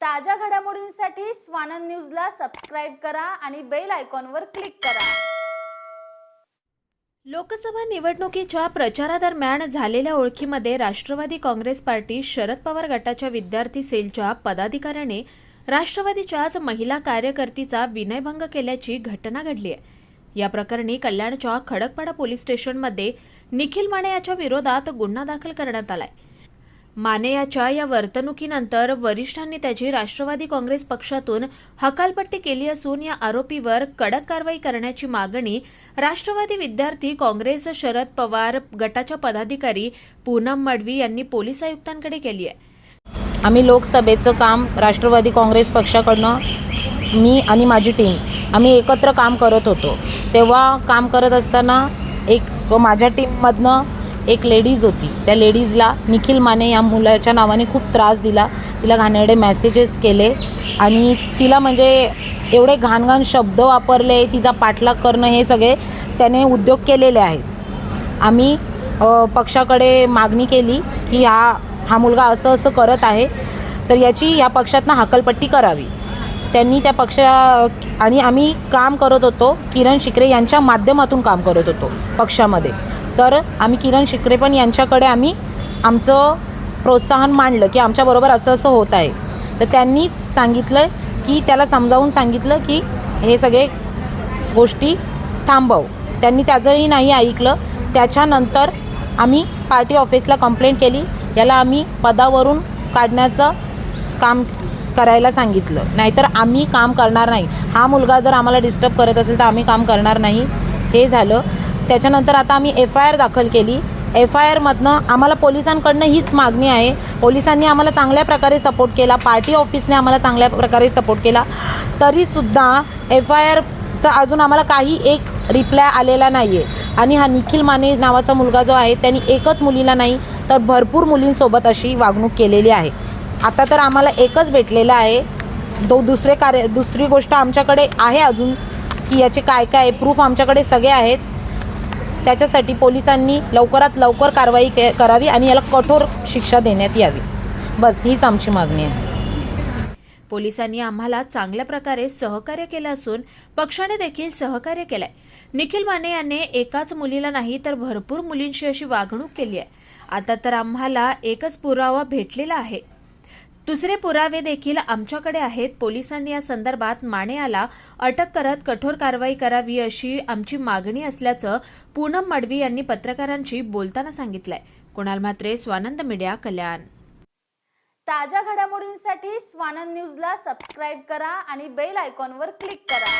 ताज्या घडामोडींसाठी स्वानंद न्यूजला सबस्क्राईब करा आणि बेल आयकॉनवर क्लिक करा. लोकसभा निवडणुकीच्या प्रचारादरम्यान झालेल्या ओळखीमध्ये राष्ट्रवादी काँग्रेस पार्टी शरद पवार गटाच्या विद्यार्थी सेलच्या पदाधिकाऱ्याने राष्ट्रवादीच्याच महिला कार्यकर्तीचा विनयभंग केल्याची घटना घडली आहे. या प्रकरणी कल्याणच्या खडकपाडा पोलीस स्टेशनमध्ये निखिल माने याच्या विरोधात गुन्हा दाखल करण्यात आलाय. माने याच्या या वर्तणुकीनंतर वरिष्ठांनी त्याची राष्ट्रवादी काँग्रेस पक्षातून हकालपट्टी केली असून या आरोपीवर कडक कारवाई करण्याची मागणी राष्ट्रवादी विद्यार्थी काँग्रेस शरद पवार गटाच्या पदाधिकारी पूनम मडवी यांनी पोलीस आयुक्तांकडे केली आहे. आम्ही लोकसभेचं काम राष्ट्रवादी काँग्रेस पक्षाकडनं मी आणि माझी टीम आम्ही एकत्र काम करत होतो. तेव्हा काम करत असताना एक माझ्या टीममधनं एक लेडीज होती. त्या लेडीजला निखिल माने या मुलाच्या नावाने खूप त्रास दिला. तिला घाणेरडे मेसेजेस केले. आणि तिला म्हणजे एवढे घाणघाण शब्द वापरले तिचा पाठलाग करणं हे सगळे त्याने उद्योग केलेले आहेत. आम्ही पक्षाकडे मागणी केली की हा हा मुलगा असं असं करत आहे. तर याची या पक्षातनं हाकलपट्टी करावी. त्यांनी त्या पक्षा आणि आम्ही काम करत होतो. किरण शिकरे यांच्या माध्यमातून काम करत होतो पक्षामध्ये. तर आम्ही किरण शिकरे पण यांच्याकडे आम्ही आमचं प्रोत्साहन मांडलं की आमच्याबरोबर असं असं होत आहे. तर त्यांनीच सांगितलं की त्याला समजावून सांगितलं की हे सगळे गोष्टी थांबव. त्यांनी त्याचंही नाही ऐकलं. त्याच्यानंतर आम्ही पार्टी ऑफिसला कंप्लेंट केली. याला आम्ही पदावरून काढण्याचं काम करायला सांगितलं. नाहीतर आम्ही काम करणार नाही. हा मुलगा जर आम्हाला डिस्टर्ब करत असेल तर आम्ही काम करणार नाही. हे झालं. त्याच्यानंतर आता आम्ही एफ आय आर दाखल केली. एफ आय आरमधनं आम्हाला पोलिसांकडनं हीच मागणी आहे. पोलिसांनी आम्हाला चांगल्या प्रकारे सपोर्ट केला. पार्टी ऑफिसने आम्हाला चांगल्या प्रकारे सपोर्ट केला. तरीसुद्धा एफ आय आरचा अजून आम्हाला काही एक रिप्लाय आलेला नाही आहे आणि हा निखिल माने नावाचा मुलगा जो आहे त्यांनी एकच मुलीला नाही तर भरपूर मुलींसोबत अशी वागणूक केलेली आहे. आता तर आम्हाला एकच भेटलेलं आहे. दो दुसरे कार्य दुसरी गोष्ट आमच्याकडे आहे अजून की याचे काय काय प्रूफ आमच्याकडे सगळे आहेत. त्याच्यासाठी पोलिसांनी लवकरात लवकर कारवाई के करावी आणि याला कठोर शिक्षा देण्यात यावी. बस हीच आमची मागणी आहे. पोलिसांनी आम्हाला चांगल्या प्रकारे सहकार्य केलं असून पक्षाने देखील सहकार्य केलंय. निखिल माने याने एकाच मुलीला नाही तर भरपूर मुलींशी अशी वागणूक केली आहे. आता तर आम्हाला एकच पुरावा भेटलेला आहे. दुसरे पुरावे देखील आमच्याकडे आहेत. पोलिसांनी या संदर्भात माने याला अटक करत कठोर कारवाई करावी अशी आमची मागणी असल्याचं पूनम मडवी यांनी पत्रकारांशी बोलताना सांगितलंय. कुणाल म्हात्रे स्वानंद मीडिया कल्याण. ताज्या घडामोडींसाठी स्वानंद न्यूजला सबस्क्राईब करा आणि बेल आयकॉनवर क्लिक करा.